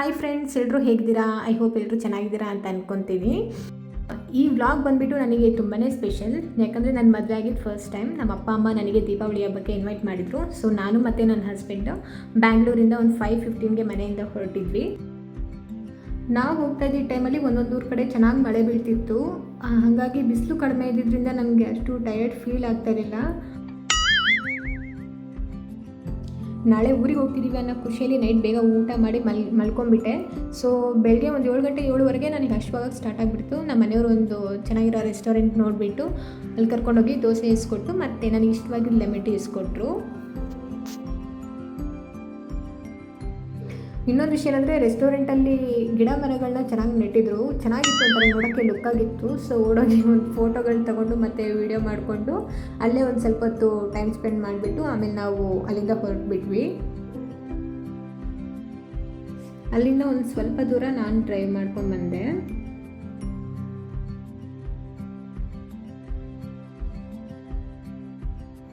Hi friends ಎಲ್ಲರೂ ಹೇಗಿದ್ದೀರಾ? I hope ಎಲ್ಲರೂ ಚೆನ್ನಾಗಿದ್ದೀರಾ ಅಂತ ಅಂದ್ಕೊತೀವಿ ಈ ವ್ಲಾಗ್ ಬಂದುಬಿಟ್ಟು ನನಗೆ ತುಂಬಾ ಸ್ಪೆಷಲ್ ಯಾಕಂದರೆ ನನ್ನ ಮದುವೆ ಆಗಿದ್ದು ಫಸ್ಟ್ ಟೈಮ್ ನಮ್ಮ ಅಪ್ಪ, ಅಮ್ಮ ನನಗೆ ದೀಪಾವಳಿ ಹಬ್ಬಕ್ಕೆ ಇನ್ವೈಟ್ ಮಾಡಿದರು. ಸೊ ನಾನು ಮತ್ತು ನನ್ನ ಹಸ್ಬೆಂಡು ಬ್ಯಾಂಗ್ಳೂರಿಂದ ಒಂದು ಫೈವ್ ಫಿಫ್ಟೀನ್ಗೆ ಮನೆಯಿಂದ ಹೊರಟಿದ್ವಿ. ನಾವು ಹೋಗ್ತಾ ಇದ್ದಿದ್ದ ಟೈಮಲ್ಲಿ ಒಂದೊಂದು ಊರ ಕಡೆ ಚೆನ್ನಾಗಿ ಮಳೆ ಬೀಳ್ತಿತ್ತು. ಹಾಗಾಗಿ ಬಿಸಿಲು ಕಡಿಮೆ ಇದ್ದಿದ್ದರಿಂದ ನನಗೆ ಅಷ್ಟು ಟಯರ್ಡ್ ಫೀಲ್ ಆಗ್ತಾ ಇರಲಿಲ್ಲ. ನಾಳೆ ಊರಿಗೆ ಹೋಗ್ತಿದ್ದೀವಿ ಅನ್ನೋ ಖುಷಿಯಲ್ಲಿ ನೈಟ್ ಬೇಗ ಊಟ ಮಾಡಿ ಮಲ್, ಮಲ್ಕೊಂಡ್ಬಿಟ್ಟೆ. ಸೊ ಬೆಳಗ್ಗೆ ಒಂದು ಏಳು ಗಂಟೆ, ಏಳುವರೆಗೆ ನನಗೆ ಹಶ್ವಾಗಕ್ಕೆ ಸ್ಟಾರ್ಟ್ ಆಗಿಬಿಡ್ತು. ನಮ್ಮ ಮನೆಯವರು ಒಂದು ಚೆನ್ನಾಗಿರೋ ರೆಸ್ಟೋರೆಂಟ್ ನೋಡಿಬಿಟ್ಟು ಅಲ್ಲಿ ಕರ್ಕೊಂಡೋಗಿ ದೋಸೆ ಇಸ್ಕೊಟ್ಟು ಮತ್ತು ನನಗೆ ಇಷ್ಟವಾಗಿ ಲೆಮನ್ ಇಸ್ಕೊಟ್ರು. ಇನ್ನೊಂದು ವಿಷಯ ಏನಂದರೆ ರೆಸ್ಟೋರೆಂಟಲ್ಲಿ ಗಿಡ ಮರಗಳನ್ನ ಚೆನ್ನಾಗಿ ನೆಟ್ಟಿದ್ರು. ಚೆನ್ನಾಗಿತ್ತು ಅಂತಾರೆ ನೋಡೋಕ್ಕೆ ಲುಕ್ ಆಗಿತ್ತು. ಸೊ ಓಡೋಗಿ ಒಂದು ಫೋಟೋಗಳು ತಗೊಂಡು ಮತ್ತು ವೀಡಿಯೋ ಮಾಡಿಕೊಂಡು ಅಲ್ಲೇ ಒಂದು ಸ್ವಲ್ಪ ಹೊತ್ತು ಟೈಮ್ ಸ್ಪೆಂಡ್ ಮಾಡಿಬಿಟ್ಟು ಆಮೇಲೆ ನಾವು ಅಲ್ಲಿಂದ ಹೊರಟ್ಬಿಟ್ವಿ. ಅಲ್ಲಿಂದ ಒಂದು ಸ್ವಲ್ಪ ದೂರ ನಾನು ಡ್ರೈವ್ ಮಾಡ್ಕೊಂಡು ಬಂದೆ.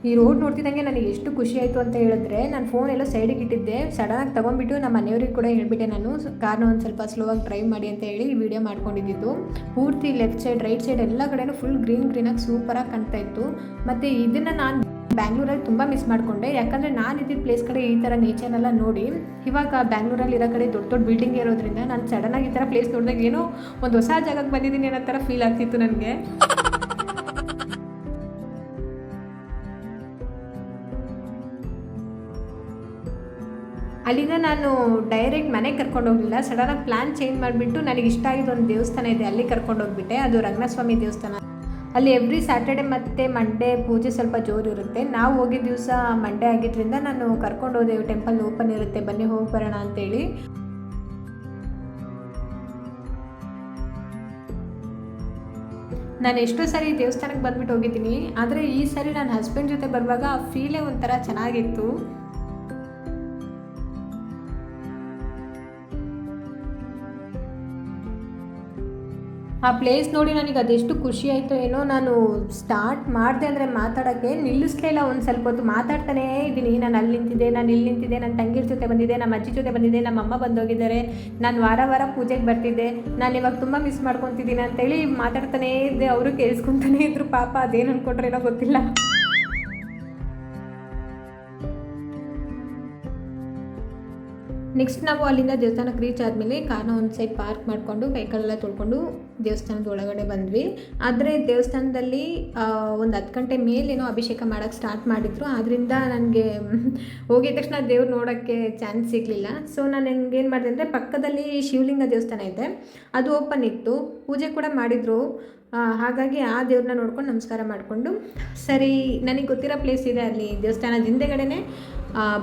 ಈ ರೋಡ್ ನೋಡ್ತಿದ್ದಂಗೆ ನನಗೆ ಎಷ್ಟು ಖುಷಿ ಆಯಿತು ಅಂತ ಹೇಳಿದ್ರೆ ನಾನು ಫೋನ್ ಎಲ್ಲ ಸೈಡಿಗೆ ಇಟ್ಟಿದ್ದೆ. ಸಡನ್ನಾಗಿ ತೊಗೊಂಡ್ಬಿಟ್ಟು ನಮ್ಮ ಮನೆಯವ್ರಿಗೆ ಕೂಡ ಹೇಳ್ಬಿಟ್ಟೆ ನಾನು. ಕಾರ್ನ ಒಂದು ಸ್ವಲ್ಪ ಸ್ಲೋ ಆಗಿ ಡ್ರೈವ್ ಮಾಡಿ ಅಂತ ಹೇಳಿ ವಿಡಿಯೋ ಮಾಡ್ಕೊಂಡಿದ್ದು. ಪೂರ್ತಿ ಲೆಫ್ಟ್ ಸೈಡ್ ರೈಟ್ ಸೈಡ್ ಎಲ್ಲ ಕಡೆನೂ ಫುಲ್ ಗ್ರೀನ್ ಗ್ರೀನಾಗಿ ಸೂಪರಾಗಿ ಕಾಣ್ತಾ ಇತ್ತು. ಮತ್ತು ಇದನ್ನು ನಾನು ಬ್ಯಾಂಗ್ಳೂರಲ್ಲಿ ತುಂಬ ಮಿಸ್ ಮಾಡಿಕೊಂಡೆ. ಯಾಕಂದರೆ ನಾನು ಇದ್ದಿದ್ದ ಪ್ಲೇಸ್ ಕಡೆ ಈ ಥರ ನೇಚರ್ನೆಲ್ಲ ನೋಡಿ, ಇವಾಗ ಬ್ಯಾಂಗ್ಳೂರಲ್ಲಿ ಇರೋ ಕಡೆ ದೊಡ್ಡ ದೊಡ್ಡ ಬಿಲ್ಡಿಂಗ್ ಇರೋದ್ರಿಂದ ನಾನು ಸಡನ್ನಾಗಿ ಈ ಥರ ಪ್ಲೇಸ್ ನೋಡಿದಾಗ ಏನೋ ಒಂದು ಹೊಸ ಜಾಗಕ್ಕೆ ಬಂದಿದ್ದೀನಿ ಅನ್ನೋ ಥರ ಫೀಲ್ ಆಗ್ತಿತ್ತು ನನಗೆ. ಅಲ್ಲಿಂದ ನಾನು ಡೈರೆಕ್ಟ್ ಮನೆಗೆ ಕರ್ಕೊಂಡು ಹೋಗಲಿಲ್ಲ. ಸಡನ್ನಾಗಿ ಪ್ಲ್ಯಾನ್ ಚೇಂಜ್ ಮಾಡಿಬಿಟ್ಟು ನನಗೆ ಇಷ್ಟ ಆಗಿದ್ದು ಒಂದು ದೇವಸ್ಥಾನ ಇದೆ, ಅಲ್ಲಿ ಕರ್ಕೊಂಡು ಹೋಗ್ಬಿಟ್ಟೆ. ಅದು ರಂಗನಾಥಸ್ವಾಮಿ ದೇವಸ್ಥಾನ. ಅಲ್ಲಿ ಎವ್ರಿ ಸ್ಯಾಟರ್ಡೆ ಮತ್ತು ಮಂಡೇ ಪೂಜೆ ಸ್ವಲ್ಪ ಜೋರು ಇರುತ್ತೆ. ನಾವು ಹೋಗಿದ್ದ ದಿವಸ ಮಂಡೇ ಆಗಿದ್ದರಿಂದ ನಾನು ಕರ್ಕೊಂಡು ಹೋದೆ ಟೆಂಪಲ್ ಓಪನ್ ಇರುತ್ತೆ, ಬನ್ನಿ ಹೋಗಿ ಬರೋಣ ಅಂತೇಳಿ. ನಾನು ಎಷ್ಟೋ ಸಾರಿ ದೇವಸ್ಥಾನಕ್ಕೆ ಬಂದ್ಬಿಟ್ಟು ಹೋಗಿದ್ದೀನಿ. ಆದರೆ ಈ ಸಾರಿ ನನ್ನ ಹಸ್ಬೆಂಡ್ ಜೊತೆ ಬರುವಾಗ ಆ ಫೀಲೇ ಒಂಥರ ಚೆನ್ನಾಗಿತ್ತು. ಆ ಪ್ಲೇಸ್ ನೋಡಿ ನನಗೆ ಅದೆಷ್ಟು ಖುಷಿ ಆಯಿತು ಏನೋ ನಾನು ಸ್ಟಾರ್ಟ್ ಮಾಡಿದೆ ಅಂದರೆ ಮಾತಾಡೋಕ್ಕೆ ನಿಲ್ಲಿಸ್ಲೇ ಇಲ್ಲ ಒಂದು ಸ್ವಲ್ಪ ಹೊತ್ತು. ಮಾತಾಡ್ತಾನೇ ಇದ್ದೀನಿ. ನಾನು ಅಲ್ಲಿ ನಿಂತಿದ್ದೆ, ನಾನು ಇಲ್ಲಿ ನಿಂತಿದ್ದೆ, ನನ್ನ ತಂಗಿರ ಜೊತೆ ಬಂದಿದ್ದೆ, ನಮ್ಮ ಅಜ್ಜಿ ಜೊತೆ ಬಂದಿದ್ದೆ, ನಮ್ಮ ಅಮ್ಮ ಬಂದೋಗಿದ್ದಾರೆ. ನಾನು ವಾರ ವಾರ ಪೂಜೆಗೆ ಬರ್ತಿದ್ದೆ. ನಾನು ಇವಾಗ ತುಂಬ ಮಿಸ್ ಮಾಡ್ಕೊತಿದ್ದೀನಿ ಅಂತೇಳಿ ಮಾತಾಡ್ತಾನೇ ಇದ್ದೆ. ಅವರು ಕೇಳಿಸ್ಕೊತಾನೇ ಇದ್ರು. ಪಾಪ ಅದೇನು ಅನ್ಕೊಂಡ್ರೇನೋ ಗೊತ್ತಿಲ್ಲ. ನೆಕ್ಸ್ಟ್ ನಾವು ಅಲ್ಲಿಂದ ದೇವಸ್ಥಾನಕ್ಕೆ ರೀಚ್ ಆದಮೇಲೆ ಕಾರ್ನ ಒಂದು ಸೈಡ್ ಪಾರ್ಕ್ ಮಾಡಿಕೊಂಡು ಕೈಕಾಲೆಲ್ಲ ತೊಳ್ಕೊಂಡು ದೇವಸ್ಥಾನದ ಒಳಗಡೆ ಬಂದ್ವಿ. ಆದರೆ ದೇವಸ್ಥಾನದಲ್ಲಿ ಒಂದು ಹತ್ತು ಗಂಟೆ ಮೇಲೇನೋ ಅಭಿಷೇಕ ಮಾಡೋಕ್ಕೆ ಸ್ಟಾರ್ಟ್ ಮಾಡಿದ್ರು. ಆದ್ದರಿಂದ ನನಗೆ ಹೋಗಿದ ತಕ್ಷಣ ದೇವ್ರು ನೋಡೋಕ್ಕೆ ಚಾನ್ಸ್ ಸಿಗಲಿಲ್ಲ. ಸೊ ನಾನು ಏನು ಮಾಡಿದೆ ಅಂದರೆ ಪಕ್ಕದಲ್ಲಿ ಶಿವಲಿಂಗ ದೇವಸ್ಥಾನ ಇದೆ. ಅದು ಓಪನ್ ಇತ್ತು. ಪೂಜೆ ಕೂಡ ಮಾಡಿದರು. ಹಾಗಾಗಿ ಆ ದೇವ್ರನ್ನ ನೋಡ್ಕೊಂಡು ನಮಸ್ಕಾರ ಮಾಡಿಕೊಂಡು. ಸರಿ, ನನಗೆ ಗೊತ್ತಿರೋ ಪ್ಲೇಸ್ ಇದೆ ಅಲ್ಲಿ ದೇವಸ್ಥಾನದ ಹಿಂದೆಗಡೆನೆ.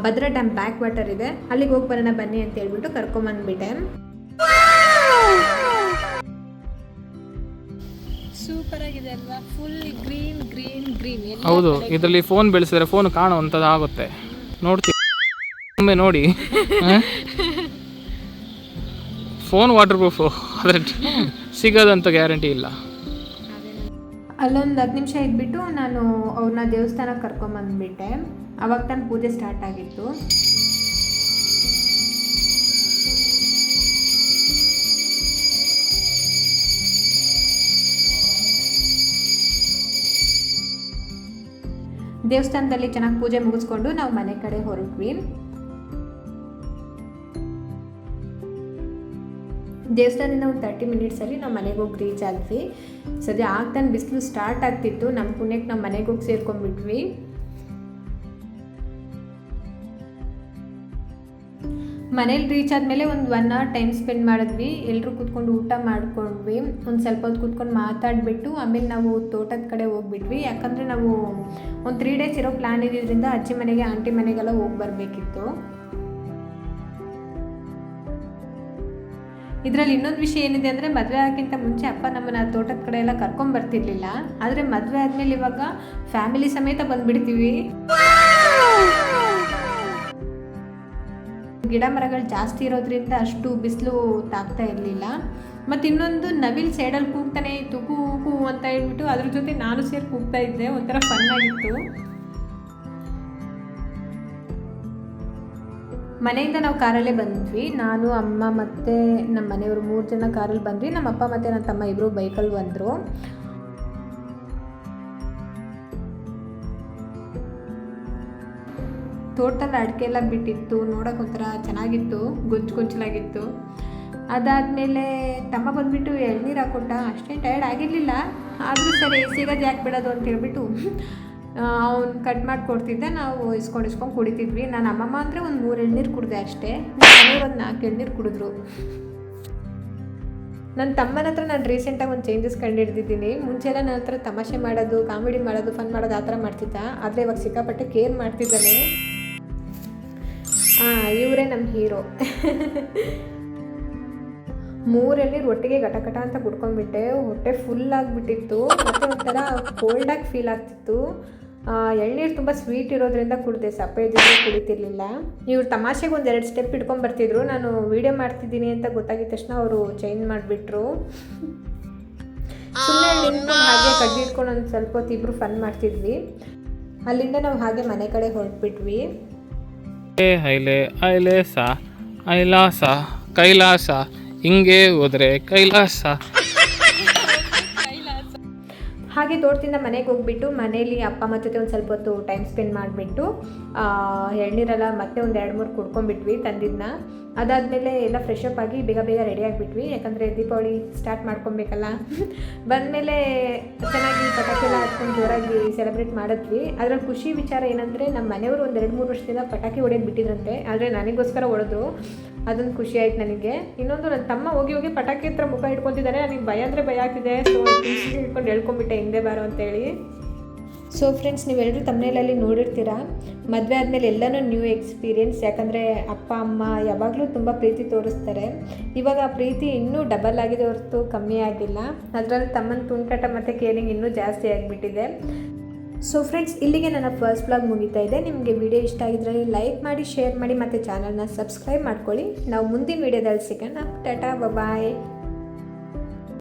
ಭದ್ರಾ ಡ್ಯಾಮ್ ಬ್ಯಾಕ್ ವಾಟರ್ ಇದೆ. ಅಲ್ಲಿಗೆ ಹೋಗಿ ಬರೋಣ ಬನ್ನಿ ಅಂತ ಹೇಳ್ಬಿಟ್ಟು ಕರ್ಕೊಂಬಂದ್ಬಿಟ್ಟೆ. ಸೂಪರ್ ಆಗಿದೆ ಅಲ್ವಾ? ಫುಲ್ ಗ್ರೀನ್ ಗ್ರೀನ್ ಗ್ರೀನ್ ಹೌದು ಇದರಲ್ಲಿ ಫೋನ್ ಬೆಳೆಸಿದ್ರೆ ಫೋನ್ ಕಾಣುವಂಥದ್ದು ಆಗುತ್ತೆ. ನೋಡ್ತೀವಿ. ಒಮ್ಮೆ ನೋಡಿ. ಫೋನ್ ವಾಟರ್ ಪ್ರೂಫು ಆದರೆ ಸಿಗೋದಂತ ಗ್ಯಾರಂಟಿ ಇಲ್ಲ. ಅಲ್ಲೊಂದು ಹತ್ತು ನಿಮಿಷ ಇದ್ಬಿಟ್ಟು ನಾನು ಅವ್ರನ್ನ ದೇವಸ್ಥಾನಕ್ಕೆ ಕರ್ಕೊಂಬಂದ್ಬಿಟ್ಟೆ. ಅವಾಗ ತಾನು ಪೂಜೆ ಸ್ಟಾರ್ಟ್ ಆಗಿತ್ತು. ದೇವಸ್ಥಾನದಲ್ಲಿ ಚೆನ್ನಾಗಿ ಪೂಜೆ ಮುಗಿಸ್ಕೊಂಡು ನಾವು ಮನೆ ಕಡೆ ಹೊರಟ್ವಿ. ದೇವಸ್ಥಾನದಿಂದ ಒಂದು ತರ್ಟಿ ಮಿನಿಟ್ಸಲ್ಲಿ ನಾವು ಮನೆಗೆ ಹೋಗಿ ರೀಚ್ ಆದ್ವಿ. ಸದ್ಯ ಆಗ್ತಾನೆ ಬಿಸಿಲು ಸ್ಟಾರ್ಟ್ ಆಗ್ತಿತ್ತು ನಮ್ಮ ಪುಣ್ಯಕ್ಕೆ ನಾವು ಮನೆಗೆ ಹೋಗಿ ಸೇರ್ಕೊಂಡ್ಬಿಟ್ವಿ. ಮನೇಲಿ ರೀಚ್ ಆದಮೇಲೆ ಒಂದು ಒನ್ ಅವರ್ ಟೈಮ್ ಸ್ಪೆಂಡ್ ಮಾಡಿದ್ವಿ. ಎಲ್ಲರೂ ಕೂತ್ಕೊಂಡು ಊಟ ಮಾಡ್ಕೊಂಡ್ವಿ. ಒಂದು ಸ್ವಲ್ಪ ಹೊತ್ತು ಕೂತ್ಕೊಂಡು ಮಾತಾಡಿಬಿಟ್ಟು, ಆಮೇಲೆ ನಾವು ತೋಟದ ಕಡೆ ಹೋಗ್ಬಿಟ್ವಿ. ಯಾಕಂದರೆ ನಾವು ಒಂದು ತ್ರೀ ಡೇಸ್ ಇರೋ ಪ್ಲ್ಯಾನ್ ಇದ್ದಿದ್ದರಿಂದ ಅಜ್ಜಿ ಮನೆಗೆ, ಆಂಟಿ ಮನೆಗೆಲ್ಲ ಹೋಗಿ ಬರಬೇಕಿತ್ತು. ಇದರಲ್ಲಿ ಇನ್ನೊಂದು ವಿಷಯ ಏನಿದೆ ಅಂದರೆ, ಮದುವೆ ಆಗೋಕ್ಕಿಂತ ಮುಂಚೆ ಅಪ್ಪ ನಮ್ಮನ್ನ ತೋಟದ ಕಡೆ ಎಲ್ಲ ಕರ್ಕೊಂಡ್ ಬರ್ತಿರ್ಲಿಲ್ಲ. ಆದರೆ ಮದುವೆ ಆದಮೇಲೆ ಇವಾಗ ಫ್ಯಾಮಿಲಿ ಸಮೇತ ಬಂದ್ಬಿಡ್ತೀವಿ. ಗಿಡ ಮರಗಳು ಜಾಸ್ತಿ ಇರೋದ್ರಿಂದ ಅಷ್ಟು ಬಿಸಿಲು ತಾಗ್ತಾ ಇರಲಿಲ್ಲ. ಮತ್ತು ಇನ್ನೊಂದು ನವಿಲ್ ಸೈಡಲ್ಲಿ ಕೂಗ್ತಾನೆ ಇತ್ತು ಕೂ ಕೂ ಅಂತ ಹೇಳ್ಬಿಟ್ಟು ಅದ್ರ ಜೊತೆ ನಾನು ಸೇರಿ ಕೂಗ್ತಾ ಇದ್ದೆ, ಒಂಥರ ಫನ್ ಆಗಿತ್ತು. ಮನೆಯಿಂದ ನಾವು ಕಾರಲ್ಲೇ ಬಂದ್ವಿ. ನಾನು, ಅಮ್ಮ ಮತ್ತು ನಮ್ಮ ಮನೆಯವರು ಮೂರು ಜನ ಕಾರಲ್ಲಿ ಬಂದ್ವಿ. ನಮ್ಮ ಅಪ್ಪ ಮತ್ತು ನನ್ನ ತಮ್ಮ ಇಬ್ಬರು ಬೈಕಲ್ಲಿ ಬಂದರು ತೋಟದಲ್ಲಿ ಅಡಿಕೆ ಎಲ್ಲ ಬಿಟ್ಟಿತ್ತು, ನೋಡೋಕೆ ಒಂಥರ ಚೆನ್ನಾಗಿತ್ತು, ಗೊಂಚು ಗೊಂಚಲಾಗಿತ್ತು. ಅದಾದಮೇಲೆ ತಮ್ಮ ಬಂದುಬಿಟ್ಟು ಎಳ್ನೀರು ಹಾಕೊಟ್ಟ ಅಷ್ಟೇ ಟಯರ್ಡ್ ಆಗಿರಲಿಲ್ಲ. ಆದರೂ ಸರಿ, ಸಿಗೋದು ಯಾಕೆ ಬಿಡೋದು ಅಂತ ಹೇಳ್ಬಿಟ್ಟು ಅವ್ನು ಕಟ್ ಮಾಡಿ ಕೊಡ್ತಿದ್ದೆ. ನಾವು ಇಸ್ಕೊಂಡು ಇಸ್ಕೊಂಡು ಕುಡಿತಿದ್ವಿ. ನಾನು ಅಮ್ಮಮ್ಮ ಅಂದರೆ ಒಂದು ಮೂರು ಎಳ್ನೀರು ಕುಡಿದೆ ಅಷ್ಟೇ. ಒಂದು ನಾಲ್ಕು ಎಳ್ನೀರು ಕುಡಿದ್ರು. ನನ್ನ ತಮ್ಮನ ಹತ್ರ ನಾನು ರೀಸೆಂಟಾಗಿ ಒಂದು ಚೇಂಜಸ್ ಕಂಡು ಮುಂಚೆ ಎಲ್ಲ ನನ್ನ ಹತ್ರ ತಮಾಷೆ ಮಾಡೋದು, ಕಾಮಿಡಿ ಮಾಡೋದು ಫನ್ ಮಾಡೋದು ಆ ಥರ ಮಾಡ್ತಿದ್ದ. ಆದರೆ ಇವಾಗ ಸಿಕ್ಕಾಪಟ್ಟೆ ಕೇರ್ ಮಾಡ್ತಿದ್ದಾನೆ. ಹಾಂ ಇವರೇ ನಮ್ಮ ಹೀರೋ. ಮೂರಲ್ಲಿ ಒಟ್ಟಿಗೆ ಘಟ ಗಟ ಅಂತ ಕುಡ್ಕೊಂಡ್ಬಿಟ್ಟೆ ಹೊಟ್ಟೆ ಫುಲ್ ಆಗಿಬಿಟ್ಟಿತ್ತು. ಮತ್ತು ಒಂಥರ ಕೋಲ್ಡಾಗಿ ಫೀಲ್ ಆಗ್ತಿತ್ತು. ಎಳ್ನೀರು ತುಂಬ ಸ್ವೀಟ್ ಇರೋದ್ರಿಂದ ಕುಡಿದೆ. ಸಪ್ಪೆದಿದ್ರೆ ಕುಡಿತಿರ್ಲಿಲ್ಲ. ಇವ್ರು ತಮಾಷೆಗೆ ಒಂದು ಎರಡು ಸ್ಟೆಪ್ ಇಟ್ಕೊಂಡ್ ಬರ್ತಿದ್ರು. ನಾನು ವಿಡಿಯೋ ಮಾಡ್ತಿದ್ದೀನಿ ಅಂತ ಗೊತ್ತಾಗಿದ ತಕ್ಷಣ ಅವರು ಚೇಂಜ್ ಮಾಡಿಬಿಟ್ರು. ಸುಮ್ಮನೆ ಹಾಗೆ ಕಡ್ಡಿ ಇಟ್ಕೊಂಡು ಒಂದು ಸ್ವಲ್ಪ ಹೊತ್ತು ಇಬ್ಬರು ಫನ್ ಮಾಡ್ತಿದ್ವಿ. ಅಲ್ಲಿಂದ ನಾವು ಹಾಗೆ ಮನೆ ಕಡೆ ಹೊರಟ್ಬಿಟ್ವಿ. ಏ ಹೈಲೆ ಐಲೇಸ ಐಲಾಸ ಕೈಲಾಸ ಹಿಂಗೆ ಹೋದ್ರೆ ಕೈಲಾಸ. ಹಾಗೆ ತೋಟದಿಂದ ಮನೆಗೆ ಹೋಗ್ಬಿಟ್ಟು ಮನೇಲಿ ಅಪ್ಪ ಅಮ್ಮ ಜೊತೆ ಒಂದು ಸ್ವಲ್ಪ ಹೊತ್ತು ಟೈಮ್ ಸ್ಪೆಂಡ್ ಮಾಡಿಬಿಟ್ಟು ಎಳ್ನೀರೆಲ್ಲ ಮತ್ತೆ ಒಂದು ಎರಡು ಮೂರು ಕುಡ್ಕೊಂಡ್ಬಿಟ್ವಿ ತಂದಿದ್ದನ್ನ ಅದಾದಮೇಲೆ ಎಲ್ಲ ಫ್ರೆಶ್ ಅಪ್ ಆಗಿ ಬೇಗ ಬೇಗ ರೆಡಿ ಆಗಿಬಿಟ್ವಿ. ಯಾಕಂದರೆ ದೀಪಾವಳಿ ಸ್ಟಾರ್ಟ್ ಮಾಡ್ಕೊಬೇಕಲ್ಲ. ಬಂದಮೇಲೆ ಚೆನ್ನಾಗಿ ಪಟಾಕಿ ಎಲ್ಲ ಹಾಕ್ಕೊಂಡು ಜೋರಾಗಿ ಸೆಲೆಬ್ರೇಟ್ ಮಾಡಿದ್ವಿ. ಅದರಲ್ಲಿ ಖುಷಿ ವಿಚಾರ ಏನಂದರೆ ನಮ್ಮ ಮನೆಯವರು ಒಂದು ಎರಡು ಮೂರು ವರ್ಷದಿಂದ ಪಟಾಕಿ ಹೊಡೆಯೋದು ಬಿಟ್ಟಿದ್ರಂತೆ. ಆದರೆ ನನಗೋಸ್ಕರ ಹೊಡೆದ್ರು. ಅದೊಂದು ಖುಷಿ ಆಯ್ತು ನನಗೆ. ಇನ್ನೊಂದು ನನ್ನ ತಮ್ಮ ಹೋಗಿ ಹೋಗಿ ಪಟಾಕಿ ಹತ್ರ ಮುಖ ಹಿಡ್ಕೊತಿದ್ದಾನೆ ನನಗೆ ಭಯ ಅಂದರೆ ಭಯ ಆಗ್ತಿದೆ. ಸೊ ಹಿಡ್ಕೊಂಡು ಹೇಳ್ಕೊಂಬಿಟ್ಟೆ ಹಿಂದೆ ಬಾರೋ ಅಂತೇಳಿ ಸೊ ಫ್ರೆಂಡ್ಸ್ ನೀವೆಲ್ಲರೂ ತಮ್ಮನೇಲಲ್ಲಿ ನೋಡಿರ್ತೀರ? ಮದುವೆ ಆದಮೇಲೆ ಎಲ್ಲನೂ ನ್ಯೂ ಎಕ್ಸ್ಪೀರಿಯೆನ್ಸ್ ಯಾಕಂದರೆ ಅಪ್ಪ, ಅಮ್ಮ ಯಾವಾಗಲೂ ತುಂಬ ಪ್ರೀತಿ ತೋರಿಸ್ತಾರೆ. ಇವಾಗ ಆ ಪ್ರೀತಿ ಇನ್ನೂ ಡಬಲ್ ಆಗಿದೆ ಹೊರತು ಕಮ್ಮಿ ಆಗಿಲ್ಲ. ಅದರಲ್ಲಿ ತಮ್ಮನ ತುಂಟಾಟ ಮತ್ತು ಕೇರಿಂಗ್ ಇನ್ನೂ ಜಾಸ್ತಿ ಆಗಿಬಿಟ್ಟಿದೆ. ಸೊ ಫ್ರೆಂಡ್ಸ್ ಇಲ್ಲಿಗೆ ನನ್ನ ಫಸ್ಟ್ ಬ್ಲಾಗ್ ಮುಗಿತಾ ಇದೆ. ನಿಮಗೆ ವಿಡಿಯೋ ಇಷ್ಟ ಆಗಿದ್ರೆ ಲೈಕ್ ಮಾಡಿ ಶೇರ್ ಮಾಡಿ ಮತ್ತು ಚಾನಲ್ನ ಸಬ್ಸ್ಕ್ರೈಬ್ ಮಾಡ್ಕೊಳ್ಳಿ. ನಾವು ಮುಂದಿನ ವಿಡಿಯೋದಲ್ಲಿ ಸಿಗೋಣ. ಟಾಟಾ ಬಾಯ್